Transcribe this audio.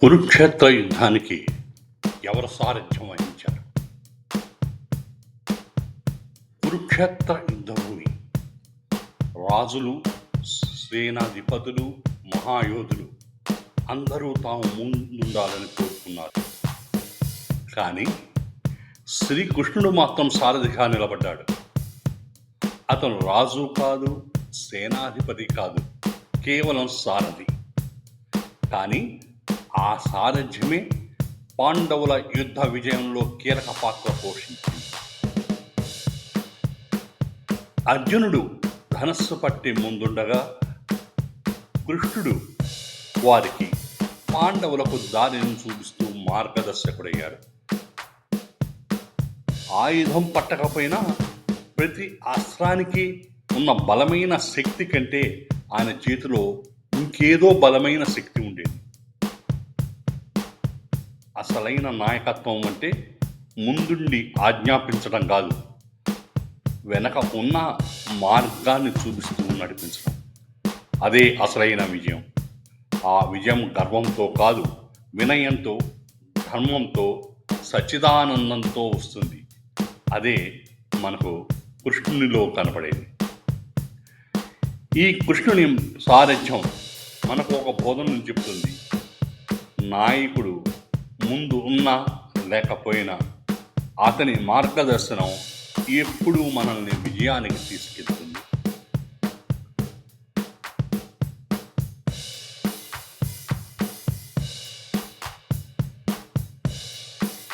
కురుక్షేత్ర యుద్ధానికి ఎవరు సారథ్యం వహించారు? కురుక్షేత్ర యుద్ధభూమి. రాజులు సేనాధిపతులు మహాయోధులు అందరూ తాము ముందుండాలని కోరుకున్నారు. కానీ శ్రీకృష్ణుడు మాత్రం సారథిగా నిలబడ్డాడు. అతను రాజు కాదు సేనాధిపతి కాదు కేవలం సారథి. కానీ ఆ సారథ్యమే పాండవుల యుద్ధ విజయంలో కీలక పాత్ర పోషించింది. అర్జునుడు ధనస్సు పట్టి ముందుండగా కృష్ణుడు వారికి పాండవులకు దారిని చూపిస్తూ మార్గదర్శకుడయ్యాడు. ఆయుధం పట్టకపోయినా ప్రతి అస్త్రానికి ఉన్న బలమైన శక్తి కంటే ఆయన చేతిలో ఇంకేదో బలమైన శక్తి ఉంది అసలైన నాయకత్వం అంటే ముందుండి ఆజ్ఞాపించడం కాదు. వెనక ఉన్న మార్గాన్ని చూపిస్తూ నడిపించడం. అదే అసలైన విజయం. ఆ విజయం గర్వంతో కాదు వినయంతో ధర్మంతో సచ్చిదానందంతో వస్తుంది. అదే మనకు కృష్ణునిలో కనపడేది. ఈ కృష్ణుని సారథ్యం మనకు ఒక బోధనను చెప్తుంది. నాయకుడు ముందు ఉన్నా లేకపోయినా అతని మార్గదర్శనం ఎప్పుడూ మనల్ని విజయానికి తీసుకెళ్తుంది.